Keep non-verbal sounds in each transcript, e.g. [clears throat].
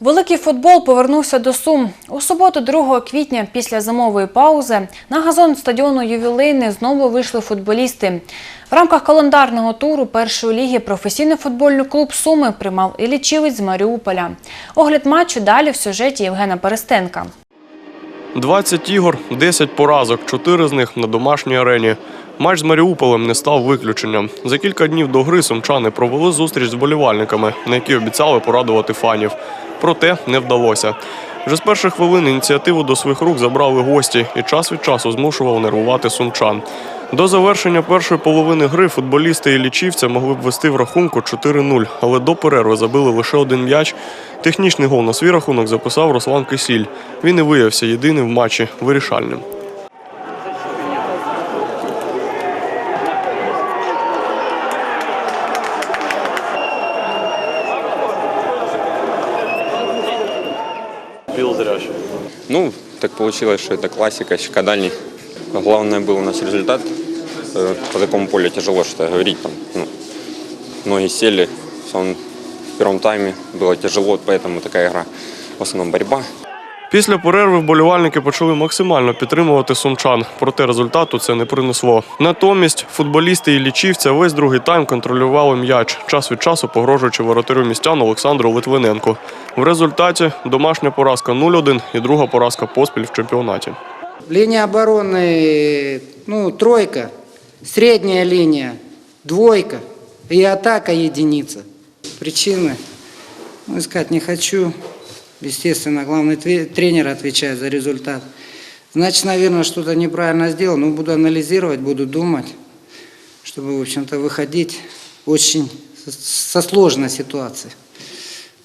Великий футбол повернувся до Сум. У суботу, 2 квітня, після зимової паузи, на газон стадіону ювілейний знову вийшли футболісти. В рамках календарного туру першої ліги професійний футбольний клуб Суми приймав Іллічівець з Маріуполя. Огляд матчу далі в сюжеті Євгена Перестенка. 20 ігор, 10 поразок, 4 з них на домашній арені. Матч з Маріуполем не став виключенням. За кілька днів до гри сумчани провели зустріч з болівальниками, на якій обіцяли порадувати фанів. Проте не вдалося. Вже з перших хвилин ініціативу до своїх рук забрали гості і час від часу змушував нервувати сумчан. До завершення першої половини гри футболісти і лічівця могли б вести в рахунку 4-0, але до перерви забили лише один м'яч. Технічний гол на свій рахунок записав Руслан Кисіль. Він і виявився єдиним в матчі вирішальним. Пил зряще. Ну, так получилось, что это классика, щека дальний. Главное был у нас результат. Э, По такому полю тяжело что-то говорить. Там, ну, ноги сели. В самом первом тайме было тяжело, поэтому такая игра. В основном борьба. Після перерви вболівальники почали максимально підтримувати сумчан, проте результату це не принесло. Натомість футболісти і лічівця весь другий тайм контролювали м'яч, час від часу погрожуючи воротарю містян Олександру Литвиненку. В результаті домашня поразка 0-1 і друга поразка поспіль в чемпіонаті. Линия обороны, ну, тройка, средняя линия, двойка и атака единица. Причины, ну, искать не хочу. Естественно, главный тренер отвечает за результат. Значит, наверное, что-то неправильно сделал, но буду анализировать, буду думать, чтобы, в общем-то, выходить очень со сложной ситуации.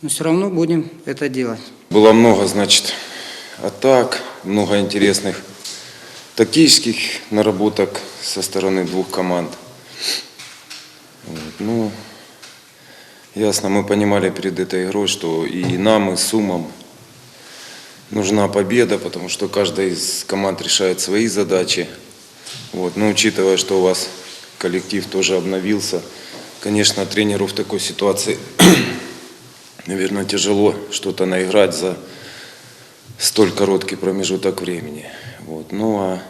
Но все равно будем это делать. Было много, значит, атак, много интересных тактических наработок со стороны двух команд. Вот, Ну, ясно, мы понимали перед этой игрой, что и нам, и Сумам нужна победа, потому что каждая из команд решает свои задачи. Вот, но учитывая, что у вас коллектив тоже обновился, конечно, тренеру в такой ситуации [clears throat] наверное, тяжело что-то наиграть за столь короткий промежуток времени. Вот. Ну а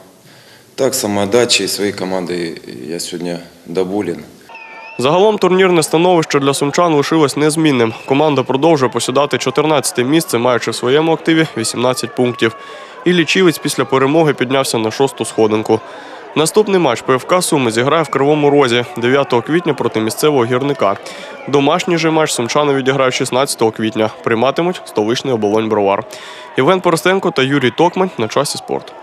так, самоотдачей своей командой я сегодня доволен. Загалом турнірне становище для сумчан лишилось незмінним. Команда продовжує посідати 14-те місце, маючи в своєму активі 18 пунктів. І лічівець після перемоги піднявся на шосту сходинку. Наступний матч ПФК Суми зіграє в Кривому Розі 9 квітня проти місцевого гірника. Домашній же матч сумчани відіграють 16 квітня. Прийматимуть столичний оболонь Бровар. Євген Поростенко та Юрій Токмань на часі спорт.